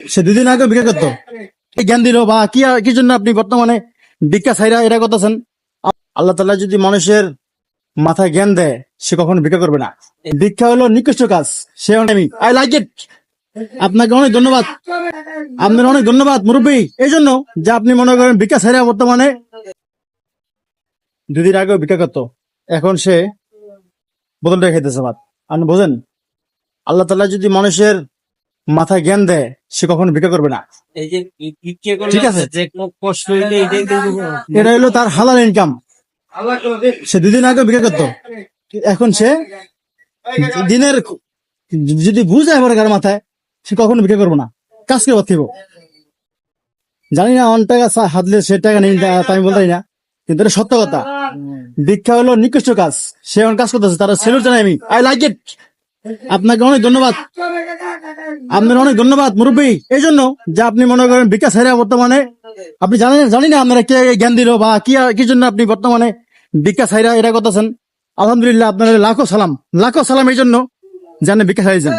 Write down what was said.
সে দুদিন আগে ভিক্ষা করতো। জ্ঞান দিল, বা, কি কি জন্য আপনি বর্তমানে ভিক্ষা ছাইরা এটা করতেছেন? আল্লাহ তালা যদি মানুষের মাথায় জ্ঞান দেয়, সে কখনো ভিক্ষা করবে না। ভিক্ষা হলো নিকৃষ্ট কাজ, সে আমি। I like it. আপনাকে অনেক ধন্যবাদ। আপনার অনেক ধন্যবাদ, মুরব্বী। এই জন্য যে আপনি মনে করেন ভিক্ষা ছাইরা বর্তমানে দুদিন আগেও ভিক্ষা করতো, এখন সে বোতলটা খাইতেছে ভাত। আপনি বোঝেন, আল্লাহ তালা যদি মানুষের মাথায় জ্ঞান দেয় সে কখনো ভিক্ষা করবে না। এই যে ঠিক আছে। যে কষ্ট এটা হলো তার হালাল ইনকাম সে দুদিন আগে ভিক্ষা করতো। এখন সে দিনের যদি বুঝে এবার কার মাথায় সে কখনো ভিক্ষা করব না। কাজ করে পারতিব জানি না অন টাকা হাতলে সে টাকা নেই আমি বলতাই না। কিন্তু এটা সত্য কথা। ভিক্ষা হলো নিকৃষ্ট কাজ। সে এখন কাজ করতেছে তারা সেলুট জানাই আমি। আই লাইক ইট আপনাকে অনেক ধন্যবাদ। আপনার অনেক ধন্যবাদ, মুরব্বী। এই জন্য যে আপনি মনে করেন বিকাশ হেরা বর্তমানে, আপনি জানেন জানি না আপনারা কে জ্ঞান দিল বা কি কি জন্য আপনি বর্তমানে বিকাশ হাইরা এটা করতেছেন। আলহামদুলিল্লাহ আপনার লাখো সালাম। লাখো সালাম এই জন্য জানে বিকাশ হারিয়েছেন